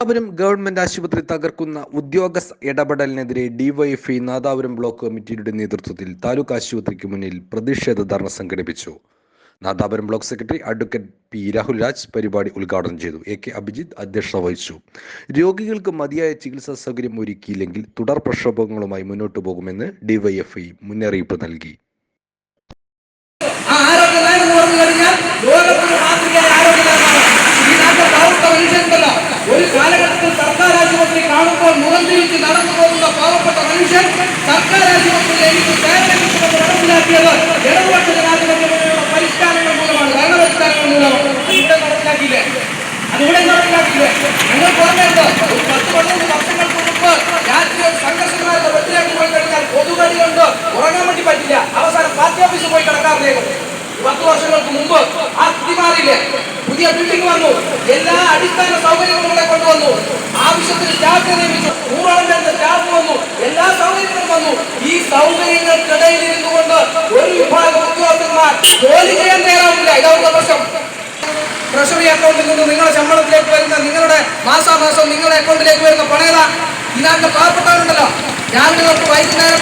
Nadapuram government ആശുപത്രി തകർക്കുന്ന ഉദ്യോഗസ്ഥ ഇടപെടലിനെതിരെ ഡിവൈഎഫ്ഐ നാദാപുരം ബ്ലോക്ക് കമ്മിറ്റിയുടെ നേതൃത്വത്തിൽ താലൂക്ക് ആശുപത്രിക്ക് മുന്നിൽ പ്രതിഷേധ ധർണ സംഘടിപ്പിച്ചു. Nadapuram block secretary advocate P Rahul Raj പരിപാടി ഉദ്ഘാടനം ചെയ്തു. എ കെ അഭിജിത്ത് അധ്യക്ഷത വഹിച്ചു. രോഗികൾക്ക് മതിയായ ചികിത്സാ സൗകര്യം ഒരുക്കിയില്ലെങ്കിൽ തുടർ പ്രക്ഷോഭങ്ങളുമായി മുന്നോട്ടു പോകുമെന്ന് ഡിവൈഎഫ്ഐ മുന്നറിയിപ്പ് നൽകി ആ ആരോഗ്യനയം എന്ന് പറഞ്ഞു കഴിഞ്ഞാൽ ലോകത്തിന് മാതൃകയായ ആരോഗ്യനയമാണ് ഈ നാട്ടിലെ പാവപ്പെട്ട മനുഷ്യരുണ്ടല്ലോ ഒരു കാലഘട്ടത്തിൽ സർക്കാർ ആശുപത്രി തിരിച്ച് നടന്നു പോകുന്ന പാവപ്പെട്ട മനുഷ്യൻ സർക്കാർ ആശുപത്രിയിലേക്ക് സേവനം കിട്ടുന്നത് നടപ്പിലാക്കിയത് ഇടതുപക്ഷ ജനാധിപത്യമുള്ള പരിഷ്കാരങ്ങൾ മൂലമാണ് ഭരണപരിഷ്കാരങ്ങൾ മൂലമാണ്. ഇവിടെ നടപ്പിലാക്കിയില്ലേ? അതിവിടെ നടപ്പിലാക്കിയില്ലേ? ഞങ്ങൾ പറഞ്ഞത് ഒരു പത്ത് പതിനഞ്ച് വർഷങ്ങൾക്ക് മുമ്പ് രാത്രി ഒരു സംഘർഷമാരുടെ വെട്ടിലാക്കി പോയി കഴിഞ്ഞാൽ പൊതുവഴി കൊണ്ട് ഉറങ്ങാൻ വേണ്ടി പറ്റില്ല. അവസാനം പാർട്ടി ഓഫീസിൽ പോയി കിടക്കാറില്ലേ പത്ത് വർഷങ്ങൾക്ക് മുമ്പ് ആ സ്ഥിതി മാറിയില്ലേ? പുതിയ ബിൽഡിംഗ് വന്നു. എല്ലാ അടിസ്ഥാന സൗകര്യങ്ങളും ഇവിടെ കൊണ്ടുവന്നു. ആവശ്യത്തിന് സ്റ്റാഫ് നിയമിച്ചു നൂറോളം പേരുടെ സ്റ്റാഫ് വന്നു എല്ലാ സൗകര്യങ്ങളും വന്നു ഈ സൗകര്യങ്ങൾക്കിടയിൽ ഇരുന്നുകൊണ്ട് ഒരു വിഭാഗം ഉദ്യോഗസ്ഥന്മാർ ജോലി ചെയ്യാൻ തയ്യാറാവില്ല ഇതാവുന്ന പ്രശ്നം. ട്രഷറി അക്കൗണ്ടിൽ നിന്ന് നിങ്ങളുടെ ശമ്പളത്തിലേക്ക് വരുന്ന നിങ്ങളുടെ മാസാമാസം നിങ്ങളുടെ അക്കൗണ്ടിലേക്ക് വരുന്ന പണേത ഈ നാട്ടിലെ പാവപ്പെട്ടവരുണ്ടല്ലോ. രാവിലെ തൊട്ട് വൈകുന്നേരം